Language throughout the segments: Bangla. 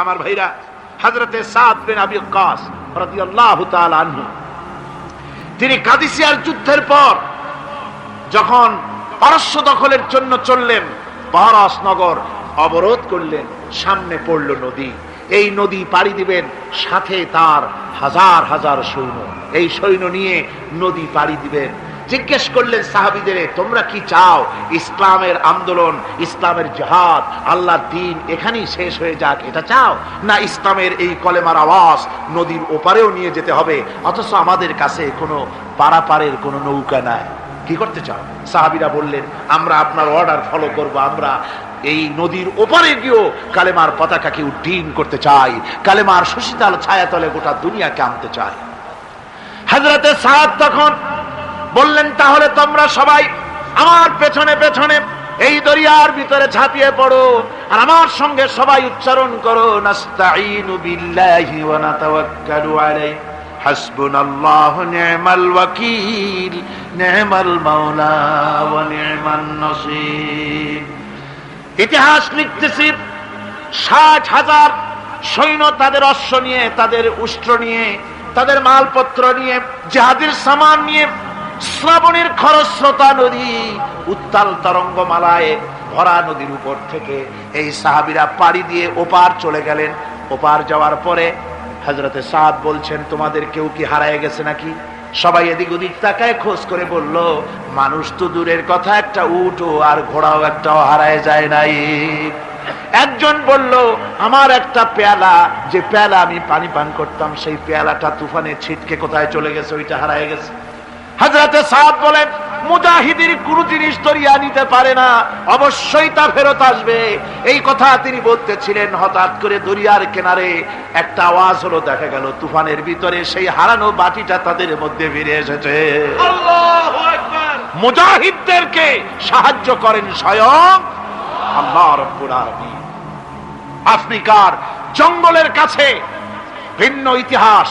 আমার ভাইরা হজরতে সাদ বিন আবি কাস রাদিয়াল্লাহু তাআলা আনহু। তিনি কাদিসিয়ার যুদ্ধের পর যখন পারস্য দখলের জন্য চললেন পারস নগর অবরোধ করলেন, সামনে পড়ল নদী। এই নদী পাড়ি দিবেন সাথে তার হাজার হাজার সৈন্য। এই সৈন্য নিয়ে নদী পাড়ি দিবেন। জিজ্ঞেস করলেন, সাহাবিদের, তোমরা কি চাও? ইসলামের আন্দোলন, ইসলামের জাহাদ আল্লাহ দিন এখানেই শেষ হয়ে যাক, এটা চাও? না, ইসলামের এই কলেমার আওয়াজ নদীর ওপারেও নিয়ে যেতে হবে, অথচ আমাদের কাছে কোনো পারাপারের কোনো নৌকা নাই। কি করতে চাও? সাহাবিরা বললেন, আমরা আপনার অর্ডার ফলো করব, আমরা এই নদীর ওপারে গিয়েও কালেমার পতাকাকে উড্ডীন করতে চাই, কালেমার সুশীতাল ছায়াতলে গোটা দুনিয়াকে আনতে চাই। হাজরাতে সাহাব তখন বললেন, তাহলে তোমরা সবাই আমার পেছনে পেছনে এই দরিয়ার ভিতরে ঝাঁপিয়ে পড়ো আর আমার সঙ্গে সবাই উচ্চারণ করো নাসির। ইতিহাস লিখতেছি, ষাট হাজার সৈন্য তাদের অশ্ব নিয়ে, তাদের উষ্ট্র নিয়ে, তাদের মালপত্র নিয়ে, জাহাদের সামান নিয়ে শ্রাবণের খরস্রোতা নদী, উত্তাল তরঙ্গমালায় ভরা নদীর উপর থেকে এই সাহাবিরা পাড়ি দিয়ে ওপার চলে গেলেন। ওপার যাওয়ার পরে হজরতে সাদ বলছেন, তোমাদের কেউ কি হারায় গেছে নাকি? সবাই এদিক ওদিক তাকায়, খোঁজ করে বলল, মানুষ তো দূরের কথা, একটা উঠো আর ঘোড়াও একটাও হারায় যায় নাই। একজন বলল, আমার একটা পেয়ালা, যে পেয়ালা আমি পানি পান করতাম, সেই পেয়ালাটা তুফানে ছিটকে কোথায় চলে গেছে, ওইটা হারায় গেছে। হাজরাতে সাদ বলেন মুজাহিদির কোন জিনিস দরিয়া নিতে পারে না অবশ্যই তা ফেরত আসবে। এই কথা তিনি বলতেছিলেন হঠাৎ করে দরিয়ার কিনারে একটা আওয়াজ হলো দেখা গেল তুফানের ভিতরে সেই হারানো বাটিটা তাদের মধ্যে ফিরে এসেছে। মুজাহিদদেরকে সাহায্য করেন স্বয়ং আল্লাহ রব্বুল আলামিন। আফ্রিকার জঙ্গলের কাছে ভিন্ন ইতিহাস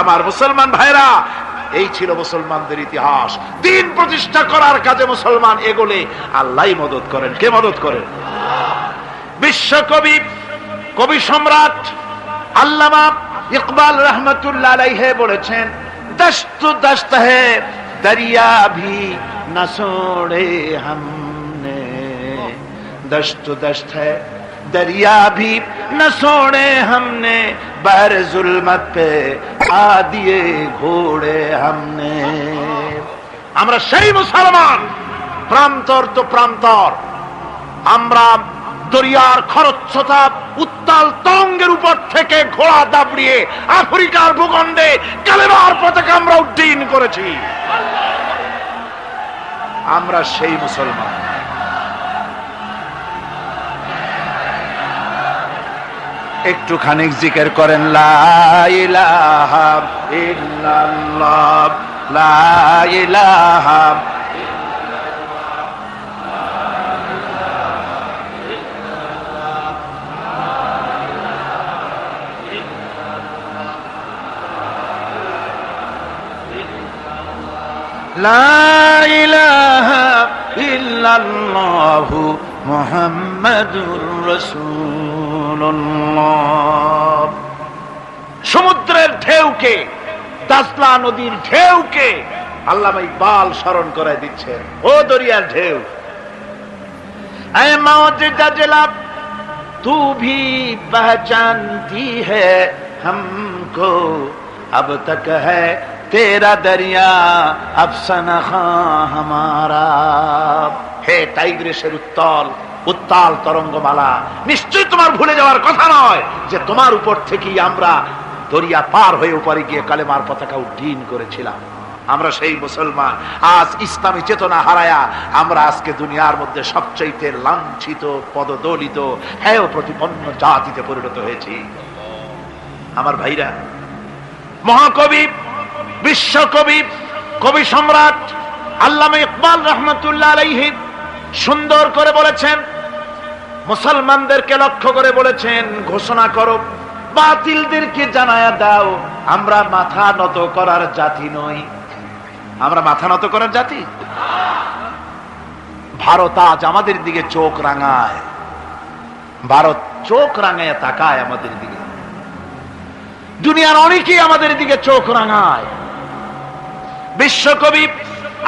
আমার মুসলমান ভাইরা, এই ছিল মুসলমানদের ইতিহাস। দিন প্রতিষ্ঠা করার কাজে মুসলমান এগোলে আল্লাহ মদত করেন। কে মদত করেন বিশ্বকবি, কবি সম্রাট আল্লামা ইকবাল রহমতুল্লাহ বলেছেন, দস্তু দস্ত হে দরিয়া ভি না সোড়ে হামনে। দস্ত হে দরিয়া ভি না সোড়ে बर जुल्मत पे आ दिए ঘোড়ে हमने আমরা সেই মুসলমান প্রান্তর তো প্রান্তর আমরা দরিয়ার খরচ্ছতা উত্তাল তরঙ্গের উপর থেকে ঘোড়া দাবড়িয়ে আফ্রিকার ভূখণ্ডে কালেমার পতাকা আমরা উড্ডীন করেছি আমরা সেই মুসলমান একটু খানিক জিকের করেন লা ইলাহা ইল্লাল্লাহ লা ইলাহা لا ইলাহ ইল্লাল্লাহু মুহাম্মাদুর রাসূলুল্লাহ সমুদ্রের ঢেউকে দাসলা নদীর ঢেউকে আল্লামা ইকবাল স্মরণ করে দিচ্ছেন ও দরিয়ার ঢেউ ऐ मौज जजला तू भी पहचानती है हमको अब तक है तेरा दरिया अफसाना हमारा হে টাইগ্রেসের উত্তল উত্তাল তরঙ্গমালা নিশ্চয়ই তোমার ভুলে যাওয়ার কথা নয় যে তোমার উপর থেকেই আমরা দরিয়া পার হয়ে উপরে গিয়ে কালেমার পতাকা উড্ডীন করেছিলাম। আমরা সেই মুসলমান, আজ ইসলামী চেতনা হারায়া আমরা আজকে দুনিয়ার মধ্যে সবচাইতে লাঞ্ছিত, পদদলিত হ্যাঁ প্রতিপন্ন জাতিতে পরিণত হয়েছি। আমার ভাইরা, মহাকবি, বিশ্বকবি, কবি সম্রাট আল্লামা ইকবাল রহমতুল্লাহ আলাইহি সুন্দর করে বলেছেন, মুসলমানদেরকে লক্ষ্য করে বলেছেন, ঘোষণা করো, বাতিলদেরকে জানায়া দাও, আমরা মাথা নত করার জাতি নই। আমরা মাথা নত করার জাতি? ভারত আজ আমাদের দিকে চোখ রাঙায়। ভারত চোখ রাঙায় তাকায় আমাদের দিকে। দুনিয়ার অনেকেই আমাদের দিকে চোখ রাঙায়। বিশ্বকবি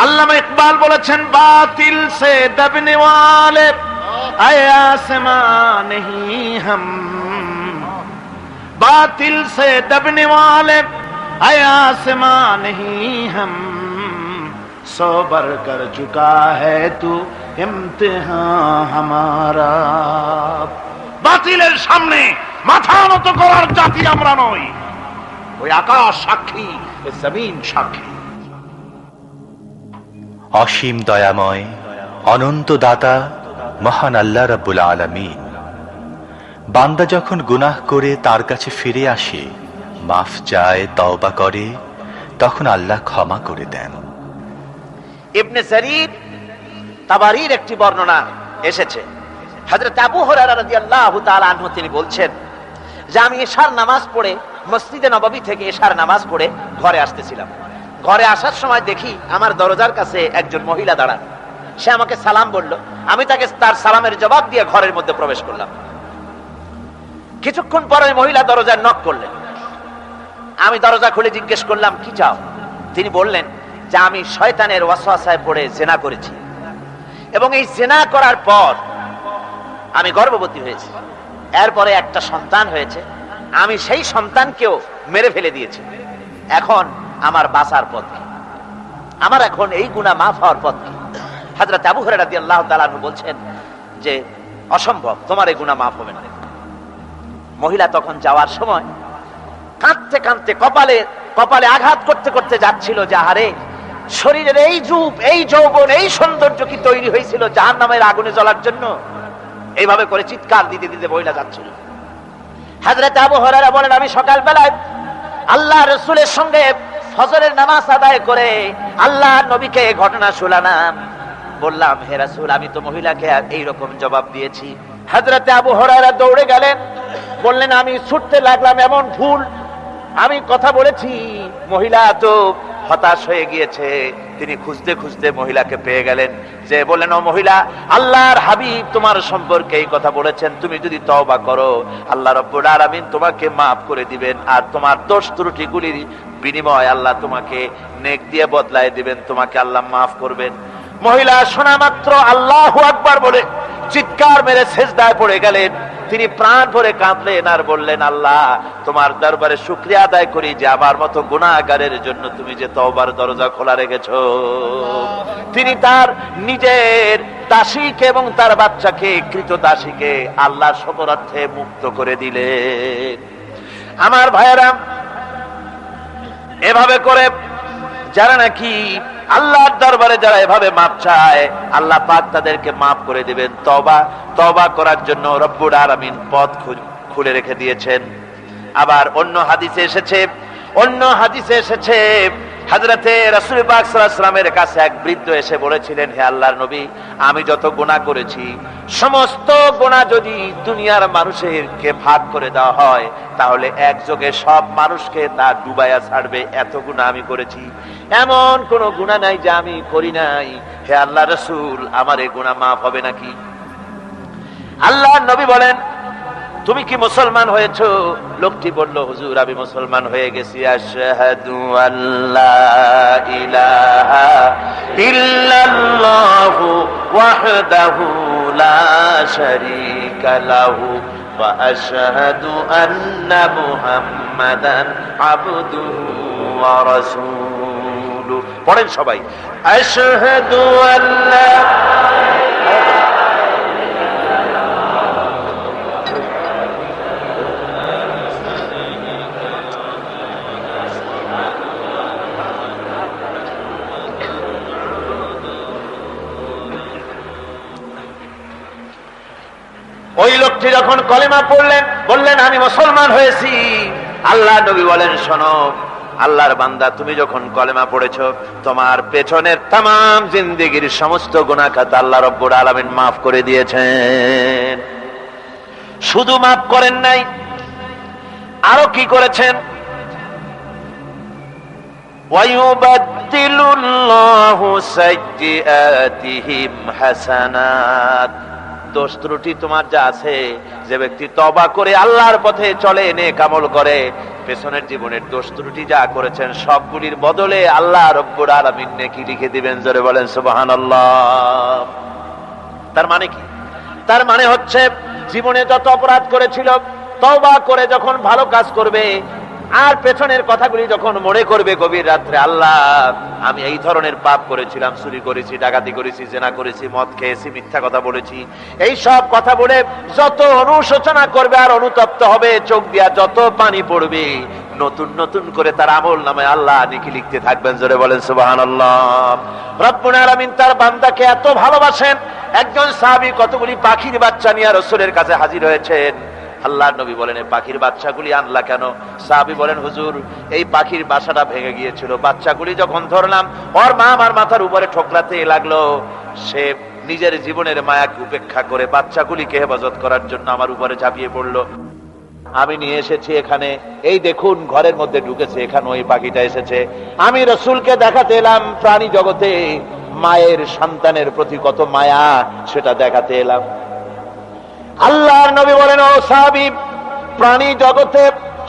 আল্লামা ইকবাল বলেছেন বাতিল সে দবনে ওয়ালে আয়াসমা नहीं हम बातिल से दबने वाले आयासमा नहीं हम सो बर कर चुका है तू इम्तिहान हमारा বাতিলের সামনে মাথা নত করার জাতি আমরা নই ওই আকাশ সাক্ষী ওই জমিন সাক্ষী অসীম দয়াময়, অনন্ত দাতা, মহান আল্লাহ রাব্বুল আলামিন। বান্দা যখন গুনাহ করে তার কাছে ফিরে আসে, মাফ চায়, তওবা করে, তখন আল্লাহ ক্ষমা করে দেন। ইবনে জারির তাবারির একটি বর্ণনা এসেছে। হযরত আবু হুরায়রা রাদিয়াল্লাহু তাআলা আনহু তিনি বলছেন যে আমি এশার নামাজ পড়ে, মসজিদে নববী থেকে এশার নামাজ পড়ে ঘরে আসতেছিলাম। ঘরে আসার সময় দেখি আমার দরজার কাছে একজন মহিলা দাঁড়ান। সে আমাকে সালাম বলল, আমি তাকে তার সালামের জবাব দিয়ে ঘরের মধ্যে প্রবেশ করলাম। কিছুক্ষণ পরে মহিলা দরজায় নক করলেন। আমি দরজা খুলে জিজ্ঞেস করলাম, কি চাও? তিনি বললেন, যে আমি শয়তানের ওয়াসওয়াসায় পড়ে জেনা করেছি। এবং এই জেনা করার পর আমি গর্ভবতী হয়েছি। এরপরে একটা সন্তান হয়েছে। আমি সেই সন্তানকেও মেরে ফেলে দিয়েছি। এখন আমার বাঁচার পথ? আমার এখন এই গুণা মাফ হওয়ার পথ। কি হাজরত আবু হরে রাদি আল্লাহ তালানু বলছেন যে, অসম্ভব, তোমার এই গুণা মাফ হবে না। মহিলা তখন যাওয়ার সময় কাঁদতে কাঁদতে কপালে কপালে আঘাত করতে করতে যাচ্ছিল যে, আরে, শরীরের এই রূপ, এই যৌবন, এই সৌন্দর্য কি তৈরি হয়েছিল জাহান নামের আগুনে জ্বলার জন্য? এইভাবে করে চিৎকার দিতে দিতে মহিলা যাচ্ছিল। হাজরত আবু হরারা বলেন, আমি সকালবেলায় আল্লাহ রসুলের সঙ্গে ফজরের নামাজ আদায় করে আল্লাহ নবীকে ঘটনা শোনালাম। বললাম, হে রাসুল, আমি তো মহিলাকে এই রকম জবাব দিয়েছি। হাজরাতে আবু হরারা দৌড়ে গেলেন, বললেন, আমি ছুটতে লাগলাম এমন ভুল। আমি কথা বলেছি, মহিলা তো হতাশ হয়ে গিয়েছে। তিনি খুঁজতে খুঁজতে মহিলাকে পেয়ে গেলেন। যে বললেন, ও মহিলা, আল্লাহর হাবিব তোমার সম্পর্কে এই কথা বলেছেন। তুমি যদি তওবা করো, আল্লাহ রব্বুল আলামিন তোমাকে মাফ করে দিবেন। আর তোমার দোষ ত্রুটিগুলির বিনিময় আল্লাহ তোমাকে নেক দিয়ে বদলায় দিবেন। তোমাকে আল্লাহ মাফ করবেন। মহিলা শোনা মাত্র আল্লাহ আকবার বলে চিৎকার মেরে শেষদায় পড়ে গেলেন। তিনি প্রাণ ভরে কাঁদলেন আর বললেন আল্লাহ তোমার দরবারে শুক্রিয়া আদায় করি যে আমার মতো গুণাগারের জন্য তুমি যে তওবার দরজা খোলা রেখেছ। তিনি তার নিজের দাসীকে এবং তার বাচ্চাকে কৃত দাসীকে আল্লাহ শপরার্থে মুক্ত করে দিলেন। আমার ভাইয়েরা এভাবে করে যারা নাকি আল্লাহর দরবারে যারা এভাবে মাপ চায়, আল্লাহ পাক তাদেরকে মাফ করে দিবেন। তবা তবা করার জন্য রব্বুর আরামিন পথ খুলে রেখে দিয়েছেন। আবার অন্য হাদিসে এসেছে, অন্য হাদিসে এসেছে, হাজরাতে রাসূল পাক সাল্লাল্লাহু কাছে এক বৃদ্ধ এসে বলেছিলেন, হে আল্লাহর নবী, আমি যত গোনা করেছি, সমস্ত গোনা যদি দুনিয়ার মানুষেরকে ভাগ করে দেওয়া হয়, তাহলে একযোগে সব মানুষকে তা ডুবাইয়া ছাড়বে। এত গুনাহ আমি করেছি এমন কোন গুণা নাই যে আমি করি নাই। হে আল্লাহ রসুল, আমার এই গুণা মাফ হবে নাকি? আল্লাহ নবী বলেন, তুমি কি মুসলমান হয়েছ? লোকটি বলল, হুজুর, আমি মুসলমান হয়ে গেছি। আশহাদু আল্লাহ ইলাহা ইল্লাল্লাহু ওয়াহদাহু পড়েন সবাই। আশহাদু আল্লাহ ওই লোকটি যখন কলেমা পড়লেন বললেন আমি মুসলমান হয়েছি। আল্লাহ নবী বলেন শোনো আল্লাহর বান্দা তুমি যখন কলেমা পড়েছ তোমার পেছনের তাম জিন্দিগির সমস্ত গুণাখাত আল্লাহ রব্বুর আলমিন মাফ করে দিয়েছেন শুধু মাফ করেন নাই আরো কি করেছেন ويبدل الله سيئاتهم حسنات দোষ ত্রুটি তোমার যা আছে, যে ব্যক্তি তবা করে আল্লাহর পথে চলে এনে কামল করে, পেছনের জীবনের দোষ ত্রুটি যা করেছেন, সবগুলির বদলে আল্লাহ রব্বুর আলামিন নেকি লিখে দিবেন, জোরে বলেন, সুবহানাল্লাহ। তার মানে কি? তার মানে হচ্ছে, জীবনে যত অপরাধ করেছিল, তওবা করে যখন ভালো কাজ করবে আর পেছনের কথাগুলি যখন মনে করবে গভীর রাত্রে, আল্লাহ, আমি এই ধরনের পাপ করেছিলাম, চুরি করেছি, ডাকাতি করেছি, জেনা করেছি, মদ খেয়েছি, মিথ্যা কথা বলেছি, এই সব কথা বলে যত অনুশোচনা করবে আর অনুতপ্ত হবে, চোখ দিয়া যত পানি পড়বে, নতুন নতুন করে তার আমল নামে আল্লাহ নিকি লিখতে থাকবেন, জোরে বলেন সুবাহান আল্লাহ রব্বুল আলামিন তার বান্দাকে এত ভালোবাসেন, একজন সাহাবী কতগুলি পাখির বাচ্চা নিয়ে রসুলের কাছে হাজির হয়েছেন। আল্লাহ নবী বলেন এই পাখির বাচ্চাগুলি আনলা কেন? সাহাবি বলেন, হুজুর, এই পাখির বাসাটা ভেঙে গিয়েছিল। বাচ্চাগুলি যখন ধরলাম, ওর মা আমার মাথার উপরে ঠোকলাতে লাগল। সে নিজের জীবনের মায়াকে উপেক্ষা করে বাচ্চাগুলিকে হেফাজত করার জন্য আমার উপরে ঝাঁপিয়ে পড়ল। আমি নিয়ে এসেছি এখানে। এই দেখুন, ঘরের মধ্যে ঢুকেছে এখানে ওই পাখিটা এসেছে। আমি রসুলকে দেখাতে এলাম প্রাণী জগতে। মায়ের সন্তানের প্রতি কত মায়া, সেটা দেখাতে এলাম। আল্লাহর নবী বলেন, ও সাহাবি, প্রাণী জগতে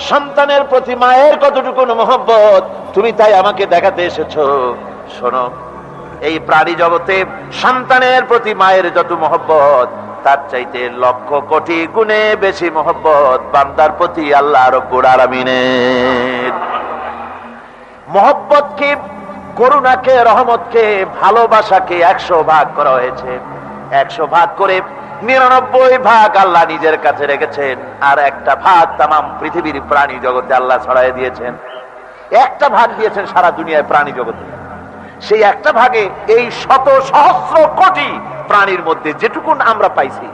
সন্তানের প্রতি মায়ের কতটুকু মহব্বত, তুমি তাই আমাকে দেখাতে এসেছ। শোনো, এই প্রাণী জগতে সন্তানের প্রতি মায়ের যত মহব্বত, তার চাইতে লক্ষ কোটি গুণে বেশি মহব্বত বান্দার প্রতি আল্লাহ রব্বুর আলমিনের। মহব্বতকে, করুণাকে, রহমতকে, ভালোবাসাকে একশো ভাগ করা হয়েছে। একশো ভাগ করে নিরানব্বই ভাগ আল্লাহ নিজের কাছে রেখেছেন, আর একটা ভাগ তাম পৃথিবীর প্রাণী জগতে আল্লাহ ছড়াই দিয়েছেন। একটা ভাগ দিয়েছেন সারা দুনিয়ায় প্রাণী জগতে। সেই একটা ভাগে এই শত সহস্র কোটি প্রাণীর মধ্যে যেটুকুন আমরা পাইছি,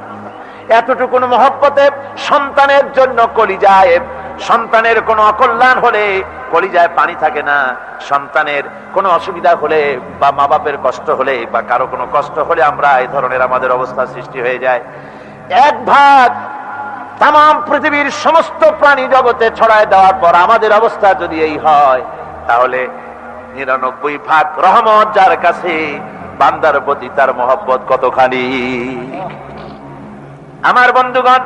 এতটুকুন মহব্বতে সন্তানের জন্য কলিজায় সন্তানের কোনো অকল্যাণ হলে কলিজায় পানি থাকে না। সন্তানের কোনো অসুবিধা হলে বা মা বাপের কষ্ট হলে বা কারও কোনো কষ্ট হলে আমরা এই ধরনের আমাদের অবস্থা সৃষ্টি হয়ে যায়। এক ভাগ তাম পৃথিবীর সমস্ত প্রাণী জগতে ছড়ায় দেওয়ার পর আমাদের অবস্থা যদি এই হয়, তাহলে নিরানব্বই ভাগ রহমত যার কাছে, বান্দার প্রতি তার মহব্বত কতখানি? আমার বন্ধুগণ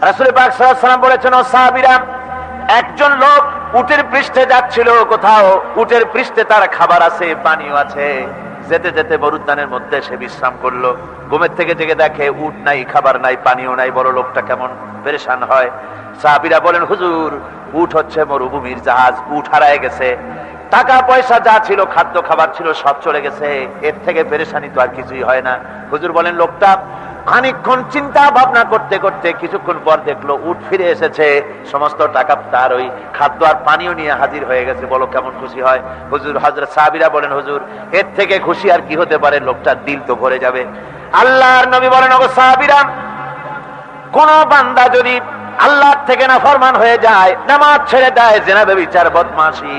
রাসুল পাক বলেছেন, ও সাহাবিরা, একজন লোক উটের পৃষ্ঠে যাচ্ছিল, কোথাও উটের পৃষ্ঠে তার খাবার আছে, পানিও আছে। যেতে যেতে মরুদ্যানের মধ্যে সে বিশ্রাম করল। ঘুমের থেকে জেগে দেখে, উট নাই, খাবার নাই, পানিও নাই, বড় লোকটা কেমন পেরেশান হয়। সাহাবিরা বলেন, হুজুর, উট হচ্ছে মরুভূমির জাহাজ, উট হারায় গেছে। টাকা পয়সা যা ছিল, খাদ্য খাবার ছিল, সব চলে গেছে। এর থেকে পেরেশানি তো আর কিছুই হয় না। হুজুর বলেন, লোকটা খানিকক্ষণ চিন্তা ভাবনা করতে করতে কিছুক্ষণ পর দেখল উঠ ফিরে এসেছে। সমস্ত টাকা তার ওই খাদ্য আর পানিও নিয়ে হাজির হয়ে গেছে। বলো, কেমন খুশি হয়? হুজুর হজরত সাহাবিরা বলেন, হুজুর, এর থেকে খুশি আর কি হতে পারে? লোকটার দিল তো ভরে যাবে। আল্লাহর নবী বলেন, ওগো সাহাবিরা কোন বান্দা যদি আল্লাহ থেকে না ফরমান হয়ে যায়, নামাজ ছেড়ে দেয় জেনাবে বিচার বদমাসি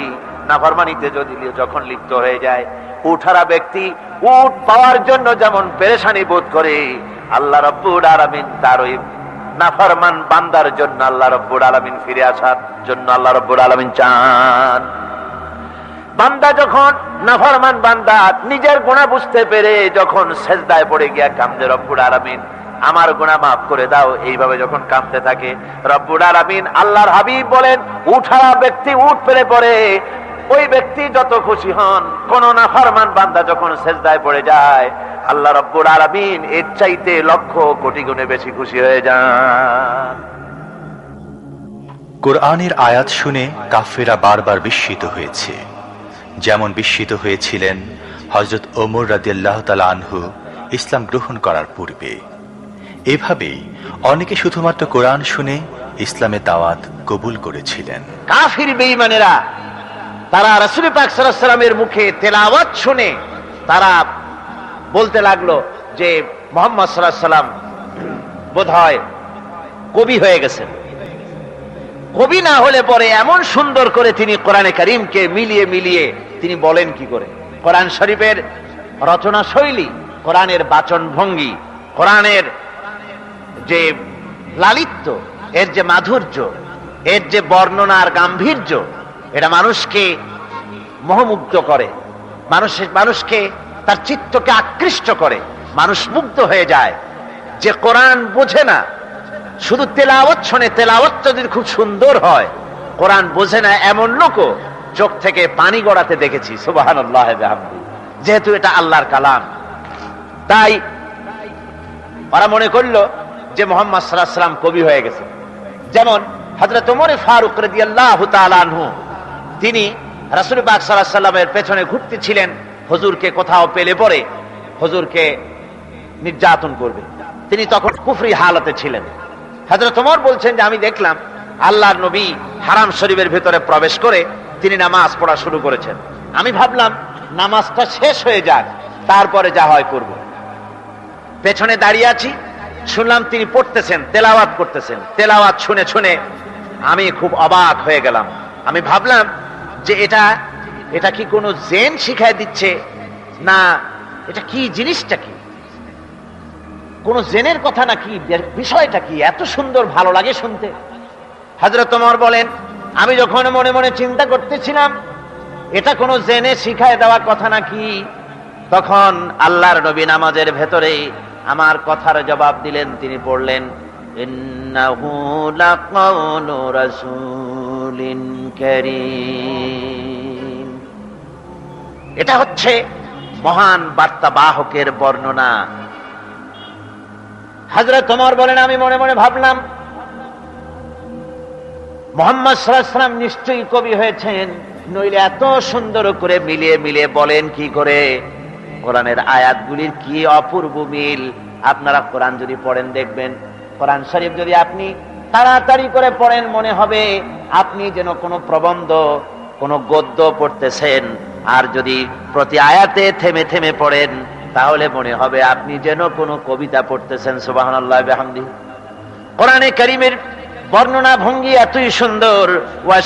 না ফরমানিতে যদি যখন লিপ্ত হয়ে যায়, উঠারা ব্যক্তি উঠ পাওয়ার জন্য যেমন পেরেশানি বোধ করে আল্লাহ রব্বুর আলামিন তার ওই নাফরমান বান্দার জন্য আল্লাহ রব্বুর আলামিন ফিরে আসার জন্য আল্লাহ রব্বুর আলামিন চান। বান্দা যখন নাফরমান বান্দা নিজের গুণা বুঝতে পেরে যখন সেজদায় পড়ে গিয়া কামদে রব্বুল আলামিন, আমার গুণা মাফ করে দাও। এইভাবে যখন কামতে থাকে, রব্বুল আলামিন, আল্লাহর হাবিব বলেন উঠা ব্যক্তি উঠ পেরে পড়ে ওই ব্যক্তি যত খুশি হন কোন নাফরমান বান্দা যখন সেজদায় পড়ে যায় আল্লাহ রব্বুল আলামিন এর চাইতে লক্ষ কোটি গুণে বেশি খুশি হয়ে যান। কোরআনের আয়াত শুনে কাফেরা বারবার বিস্মিত হয়েছে। যেমন বিস্মিত হয়েছিলেন হজরত ওমর রাদিয়াল্লাহ তালা আনহু ইসলাম গ্রহণ করার পূর্বে। এভাবেই অনেকে শুধুমাত্র কোরআন শুনে ইসলামের দাওয়াত কবুল করেছিলেন। কাফির বেঈমানেরা তারা রাসূল পাক সাল্লামের মুখে তেলাওয়াত শুনে তারা বলতে লাগল যে মোহাম্মদ আলাইহি সাল্লাম বোধহয় কবি হয়ে গেছেন। কবি না হলে পরে এমন সুন্দর করে তিনি কোরআনে কারিমকে মিলিয়ে মিলিয়ে তিনি বলেন কি করে? কোরআন শরীফের রচনা শৈলী কোরআনের বাচন ভঙ্গি কোরআনের যে লালিত্য, এর যে মাধুর্য, এর যে বর্ণনার গাম্ভীর্য এটা মানুষকে মোহমুগ্ধ করে। মানুষের, মানুষকে তার চিত্তকে আকৃষ্ট করে। মানুষ মুগ্ধ হয়ে যায়। যে কোরআন বোঝে না, শুধু তেলাওয়াত শোনে যদি খুব সুন্দর হয়, কোরআন বোঝে না এমন লোকও চোখ থেকে পানি গড়াতে দেখেছি সুবাহান যেহেতু এটা আল্লাহর কালাম। তাই ওরা মনে করল যে মোহাম্মদ সাল্লাহ সাল্লাম কবি হয়ে গেছে। যেমন হজরত ফারুক রদি আল্লাহ আনহু তিনি রাসুল বাগ সাল্লাহ সাল্লামের পেছনে ঘুরতেছিলেন হজুরকে কোথাও পেলে পরে হজুরকে নির্যাতন করবে। তিনি তখন কুফরি হালতে ছিলেন। হজরত ওমর বলছেন যে, আমি দেখলাম আল্লাহর নবী হারাম শরীফের ভেতরে প্রবেশ করে তিনি নামাজ পড়া শুরু করেছেন। আমি ভাবলাম, নামাজটা শেষ হয়ে যাক, তারপরে যা হয় করব। পেছনে দাঁড়িয়ে আছি, শুনলাম তিনি পড়তেছেন, তেলাওয়াত করতেছেন। তেলাওয়াত শুনে শুনে আমি খুব অবাক হয়ে গেলাম। আমি ভাবলাম যে এটা এটা কি কোনো জেন শিখায় দিচ্ছে? না, এটা কি জিনিসটা কি? কোন জেনের কথা নাকি? বিষয়টা কি? এত সুন্দর, ভালো লাগে শুনতে। হাজরত তোমার বলেন, আমি যখন মনে মনে চিন্তা করতেছিলাম, এটা কোন জেনে শিখায় দেওয়ার কথা নাকি? তখন আল্লাহর নবী নামাজের ভেতরে আমার কথার জবাব দিলেন। তিনি পড়লেন ইন্নাহু কারীম। এটা হচ্ছে মহান বার্তাবাহকের বর্ণনা। হাজরত তোমার বলেন, আমি মনে মনে ভাবলাম, মোহাম্মদ সাল্লাম নিশ্চয়ই কবি হয়েছেন, নইলে এত সুন্দর করে মিলিয়ে মিলিয়ে বলেন কি করে? কোরআনের আয়াতগুলির কি অপূর্ব মিল? আপনারা কোরআন যদি পড়েন দেখবেন। কোরআন শরীফ যদি আপনি তাড়াতাড়ি করে পড়েন, মনে হবে আপনি যেন কোনো প্রবন্ধ, কোনো গদ্য পড়তেছেন, আর যদি প্রতি আয়াতে থেমে থেমে পড়েন, তাহলে মনে হবে আপনি যেন কোনো কবিতা পড়তেছেন সুবাহ বেহামদি। কোরআনে করিমের বর্ণনা ভঙ্গি এতই সুন্দর ওয়াল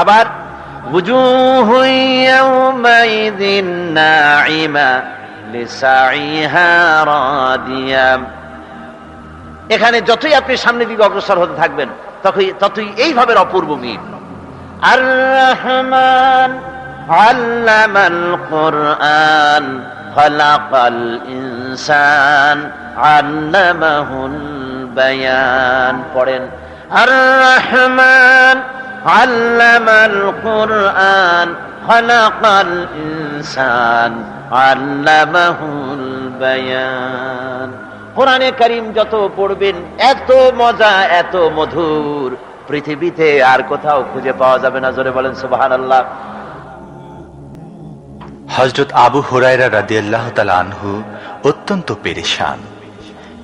আবার এখানে যতই আপনি সামনের দিকে অগ্রসর হতে থাকবেন, ততই ততই এইভাবে অপূর্ব মিল। আর রহমান আল্লামাল কোরআন ইনসান পড়েন। আর রহমান আল্লামাল কোরআন, খলাকাল ইনসান, আল্লামাহুল বায়ান। কোরআনে করিম যত পড়বেন, এত মজা, এত মধুর। পৃথিবীতে আর কোথাও খুঁজে পাওয়া যাবে না, জোরে বলেন সুবাহান আল্লাহ হজরত আবু হুরায়রা রাদিয়াল্লাহ আনহু অত্যন্ত পেরেশান।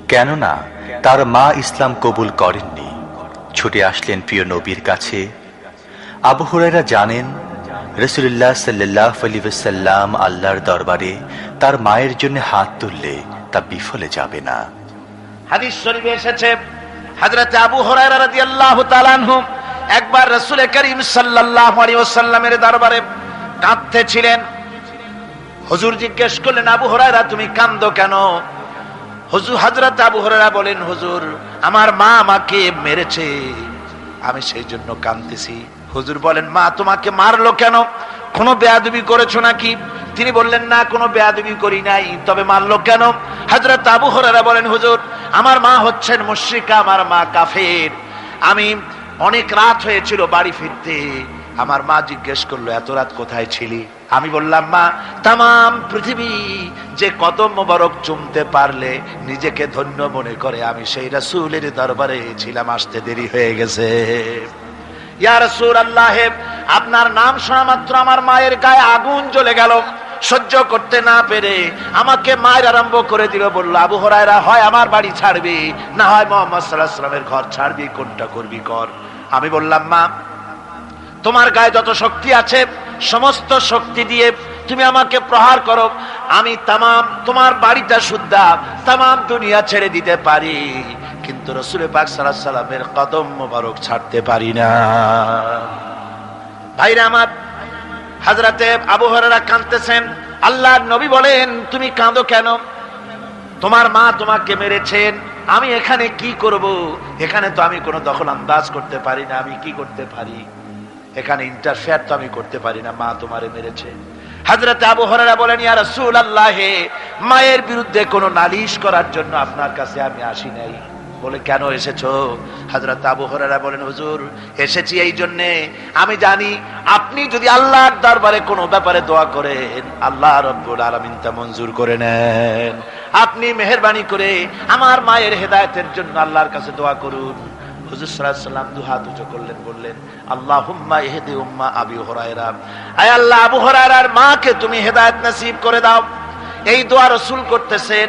কেননা, তার মা ইসলাম কবুল করেননি। ছুটে আসলেন প্রিয় নবীর কাছে আবু হুরায়রা জানেন রসুল্লাহ সাল্লাহ আলিবাসাল্লাম আল্লাহর দরবারে তার মায়ের জন্য হাত তুললে তা বিফলে যাবে না। হাদিস শরীফে এসেছে, হযরত আবু হুরায়রা রাদিয়াল্লাহু তাআলা আনহু একবার রাসূল করিম সাল্লাল্লাহু আলাইহি ওয়াসাল্লামের দরবারে কাঁদতেছিলেন। হুজুর জিজ্ঞেস করলেন, আবু হুরায়রা, তুমি কাঁদো কেন? হুজুর হযরত আবু হুরায়রা বলেন, হুজুর, আমার মা আমাকে মেরেছে, আমি সেই জন্য কাঁদতেছি। হুজুর বলেন, মা, তোমাকে মারলো কেন? কোনো বেয়াদবি করেছ নাকি? তিনি বললেন, না, কোনো বেয়াদবি করি নাই। তবে মারলো কেন? হযরত আবু হরারা বলেন, হুজুর, আমার মা হচ্ছেন মুশরিকা, আমার মা কাফের। আমি অনেক রাত হয়েছিল বাড়ি ফিরতে। আমার মা জিজ্ঞেস করল, এত রাত কোথায় ছিলি? আমি বললাম, মা তাম পৃথিবী যে কদম মোবারক চুমতে পারলে নিজেকে ধন্য মনে করে, আমি সেই রাসূলের দরবারে ছিলাম, আসতে দেরি হয়ে গেছে। আপনার নাম শোনা মাত্র আমার মায়ের গায়ে আগুন জ্বলে গেল। সহ্য করতে না পেরে আমাকে মায়ের আরম্ভ করে দিল, বলল, আবু হরায়রা, হয় আমার বাড়ি ছাড়বি, না হয় মোহাম্মদ সাল্লাহ ঘর ছাড়বি, কোনটা করবি কর? আমি বললাম, মা, তোমার গায়ে যত শক্তি আছে, সমস্ত শক্তি দিয়ে তুমি আমাকে প্রহার করো। আমি তামাম তোমার বাড়িটা শুদ্ধা, তামাম দুনিয়া ছেড়ে দিতে পারি। কিন্তু রসুল পাক সাল্লাহ সাল্লামের কদম মোবারক ছাড়তে পারি না। ভাইরা আমার, হাজরাতে আবু হরেরা কাঁদতেছেন। আল্লাহর নবী বলেন, তুমি কাঁদো কেন? তোমার মা তোমাকে মেরেছেন। আমি এখানে কি করব? এখানে তো আমি কোনো দখল আন্দাজ করতে পারি না। আমি কি করতে পারি? এখানে ইন্টারফেয়ার তো আমি করতে পারি না। মা তোমারে মেরেছে। হাজরাতে আবু হরেরা বলেন, ইয়া রাসূল আল্লাহে মায়ের বিরুদ্ধে কোনো নালিশ করার জন্য আপনার কাছে আমি আসি নাই। বলে, কেন এসেছ? হাজরত আবু হরেরা বলেন, হুজুর, এসেছি এই জন্যে। আমি জানি আপনি যদি আল্লাহর দরবারে কোনো ব্যাপারে দোয়া করেন, আল্লাহ রব্বুল আলামিন তা মঞ্জুর করে নেন। আপনি মেহেরবানি করে আমার মায়ের হেদায়তের জন্য আল্লাহর কাছে দোয়া করুন। করলেন, বললেন ইহদি উম্মা আল্লাহ, আবু হুরায়রার মাকে তুমি হেদায়েত নসিব করে দাও। এই দোয়া রসুল করতেছেন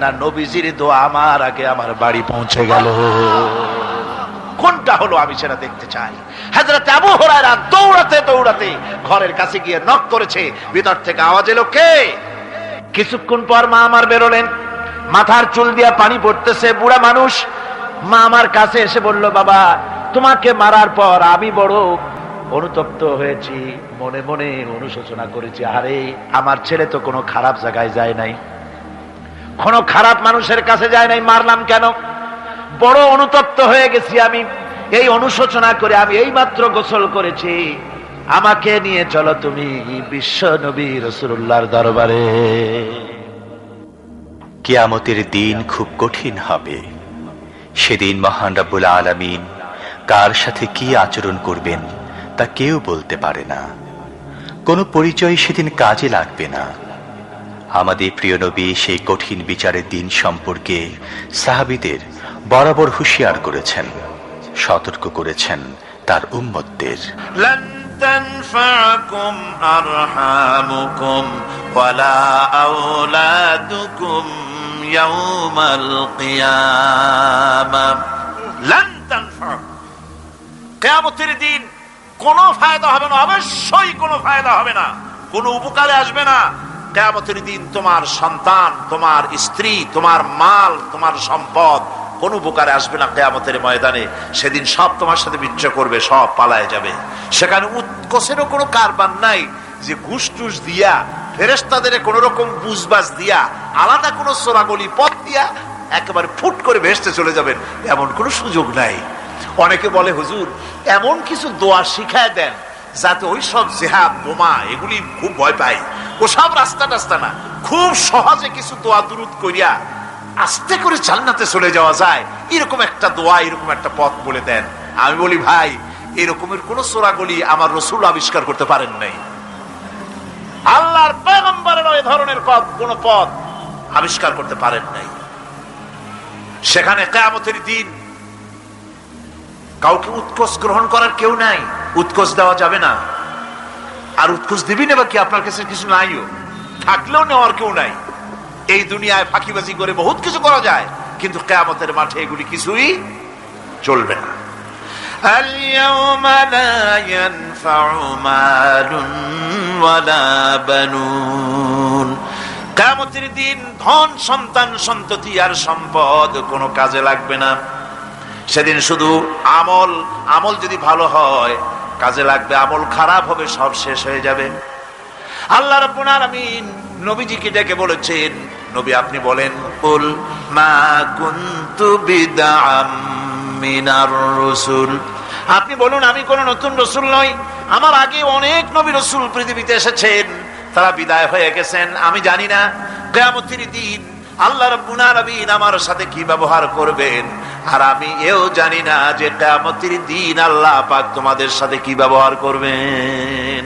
না নবীজির দোয়া আমার আগে আমার বাড়ি পৌঁছে গেল। কোনটা হলো আমি সেটা দেখতে চাই। হাজরাতে আবু দৌড়াতে দৌড়াতে ঘরের কাছে গিয়ে নক করেছে। ভিতর থেকে আওয়াজ এলো, কে? কিছুক্ষণ পর মা আমার বেরোলেন। মাথার চুল দিয়া পানি পড়তেছে, বুড়া মানুষ। মা আমার কাছে এসে বলল, বাবা, তোমাকে মারার পর আমি বড় অনুতপ্ত হয়েছি। মনে মনে অনুশোচনা করেছি। আরে আমার ছেলে তো কোনো খারাপ জায়গায় যায় নাই। কোনো খারাপ মানুষের কাছে যায় নাই, মারলাম কেন? বড় অনুতপ্ত হয়ে গেছি আমি। এই অনুশোচনা করে আমি এই মাত্র গোসল করেছি। আমাকে নিয়ে চলো তুমি বিশ্ব নবী রসুল্লাহর দরবারে। কিয়ামতের দিন খুব কঠিন হবে। সেদিন মহান রাব্বুল আলামিন কার সাথে কি আচরণ করবেন তা কেউ বলতে পারে না। কোনো পরিচয় সেদিন কাজে লাগবে না। আমাদের প্রিয় নবী সেই কঠিন বিচারের দিন সম্পর্কে সাহাবিদের বরাবর হুঁশিয়ার করেছেন সতর্ক করেছেন তার উম্মতদের لن تنفعكم أرحامكم ولا أولادكم يوم القيامة لن تنفعكم কেয়ামতের দিন কোনো ফায়দা হবে না অবশ্যই কোনো ফায়দা হবে না কোনো উপকারে আসবে না কেয়ামতের দিন তোমার সন্তান, তোমার স্ত্রী, তোমার মাল, তোমার সম্পদ কোন উপকারে আসবে না কেয়ামতের ময়দানে। সেদিন সব তোমার সাথে বিচ্ছ করবে, সব পালায় যাবে। সেখানে উৎকোষেরও কোনো কারবার নাই যে ঘুষ টুস দিয়া ফেরেস্তাদের কোন রকম বুঝবাজ দিয়া, আলাদা কোনো সোনাগলি পথ দিয়া একেবারে ফুট করে ভেসতে চলে যাবেন, এমন কোনো সুযোগ নাই। অনেকে বলে, হুজুর, এমন কিছু দোয়া শিখায় দেন যাতে ওই সব জেহাদ, বোমা, এগুলি খুব ভয় পাই ওসব রাস্তা টাস্তা না। খুব সহজে কিছু দোয়া দুরুদ করিয়া আস্তে করে জান্নাতে চলে যাওয়া যায়। এরকম একটা দোয়া, এরকম একটা পথ বলে দেন। আমি বলি, ভাই, এরকমের কোন সোরাগলি আমার রসুল আবিষ্কার করতে পারেন নাই। আল্লাহর পয়গম্বরের ওই ধরনের পথ, কোন পথ আবিষ্কার করতে পারেন নাই। সেখানে কেয়ামতের দিন কাউকে উৎকোষ গ্রহণ করার কেউ নাই। উৎকোষ দেওয়া যাবে না। আর উৎকোষ দিবি না বা কি আপনার কাছে কিছু নাইও থাকলেও নেওয়ার কেউ নাই এই দুনিয়ায় ফাঁকিবাজি করে বহুত কিছু করা যায় কিন্তু কেয়ামতের মাঠে এগুলি কিছুই চলবে না اليوم لا ينفع مال ولا بنون কেয়ামতের দিন ধন সন্তান সন্ততি আর সম্পদ কোনো কাজে লাগবে না সেদিন শুধু আমল আমল যদি ভালো হয় কাজে লাগবে, আমল খারাপ হবে, সব শেষ হয়ে যাবে। আল্লাহ রাব্বুল নবীজিকে ডেকে বলেছেন, নবী আপনি বলেন, কুল মা মিনার রাসূল। আপনি বলুন, আমি কোন নতুন রসুল নই। আমার আগে অনেক নবী রসুল পৃথিবীতে এসেছেন। তারা বিদায় হয়ে গেছেন। আমি জানি না দিন আল্লাহ রাব্বুল আমার সাথে কি ব্যবহার করবেন? আর আমি এও জানি না যে কিয়ামতের দিন আল্লাহ পাক তোমাদের সাথে কি ব্যবহার করবেন।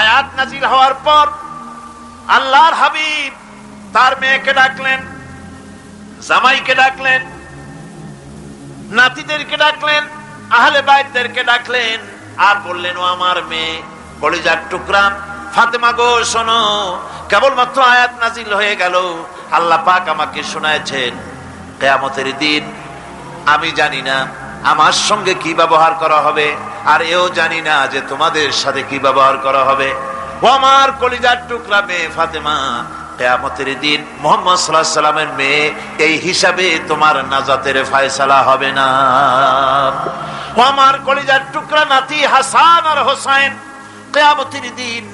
আয়াত নাজিল হওয়ার পর আল্লাহর হাবিব তার মেয়েকে ডাকলেন, জামাইকে ডাকলেন, নাতিদেরকে ডাকলেন, আহলে বাইতদেরকে ডাকলেন, আর বললেন, ও আমার মেয়ে বলে যাক টুকরাম ফাতেমা গো, শোনো। কেবলমাত্র আয়াত নাজিল হয়ে গেল। আল্লাহ পাক আমাকে শোনায়ছেন, কেয়ামতের দিন। আমি জানি না আমার সঙ্গে কি ব্যবহার করা হবে, আর এও জানি না যে তোমাদের সাথে কি ব্যবহার করা হবে। ও আমার কলিজার টুকরা মেয়ে ফাতেমা, কেয়ামতের দিন মোহাম্মদ সাল্লাহ সাল্লামের মেয়ে, এই হিসাবে তোমার নাজাতের ফায়সালা হবে না। ও আমার কলিজার টুকরা নাতি হাসান আর হোসাইন, কেয়ামতের দিন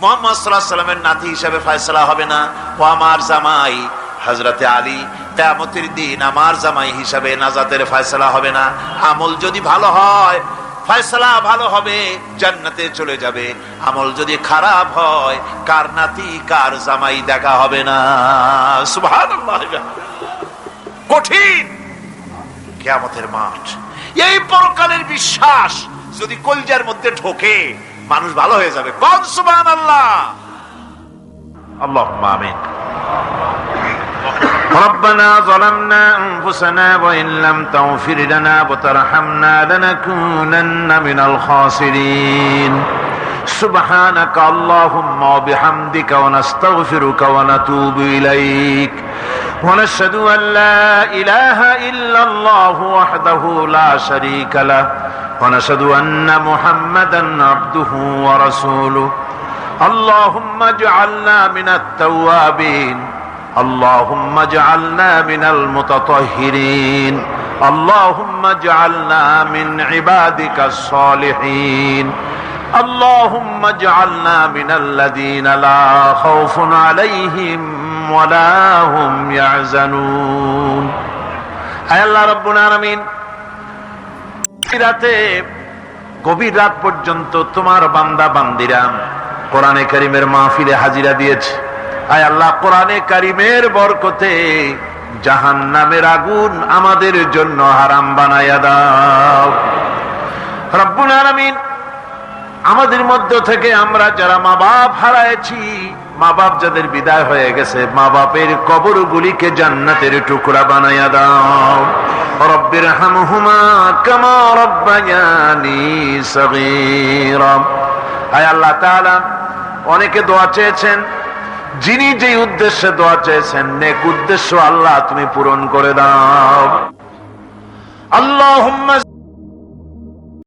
মোহাম্মদ সাল্লাহ সাল্লামের নাতি হিসাবে ফায়সালা হবে না। ও আমার জামাই হজরতে আলী, কেয়ামতের দিন আমার জামাই হিসাবে নাজাতের ফয়সলা হবে না। আমল যদি ভালো হয়, ফয়সলা ভালো হবে, জান্নাতে চলে যাবে। আমল যদি খারাপ হয়, কার নাতি, কার জামাই দেখা হবে না। কঠিন। কেয়ামতের মাঠ। এই পরকালের বিশ্বাস যদি কলজার মধ্যে ঢোকে মানুষ ভালো হয়ে যাবে কোন সুবান আল্লাহ আল্লাহ মামিন ربنا ظلمنا أنفسنا وإن لم تغفر لنا وترحمنا لنكونن من الخاسرين سبحانك اللهم وبحمدك ونستغفرك ونتوب إليك ونشهد أن لا إله إلا الله وحده لا شريك له ونشهد أن محمدا عبده ورسوله اللهم اجعلنا من التوابين اللهم اجعلنا من المتطهرين اللهم اجعلنا من عبادك الصالحين اللهم اجعلنا من الذين لا خوف عليهم ولا هم يحزنون আয় আল্লাহ রব্বুল আলামিন রাতে গভীর রাত পর্যন্ত তোমার বান্দা, বান্দিরা কোরআনে কারিমের মাহফিলে হাজিরা দিয়েছে। আয় আল্লাহ, কোরআনে কারিমের বরকতে জাহান নামের আগুন আমাদের জন্য হারাম বানাইয়া দাও। রব্বুল আলামিন আমাদের মধ্য থেকে আমরা যারা মা বাপ হারাইছি মা বাপ যাদের বিদায় হয়ে গেছে, মা বাপের কবর গুলিকে জান্নাতের টুকরা বানাইয়া দাও। রব্বির হাম হুমা রব্বায়ানি আল্লাহ অনেকে দোয়া চেয়েছেন, যিনি যে উদ্দেশ্যে দোয়া চেয়েছেন, নেক উদ্দেশ্য আল্লাহ তুমি পূরণ করে দাও। আল্লাহ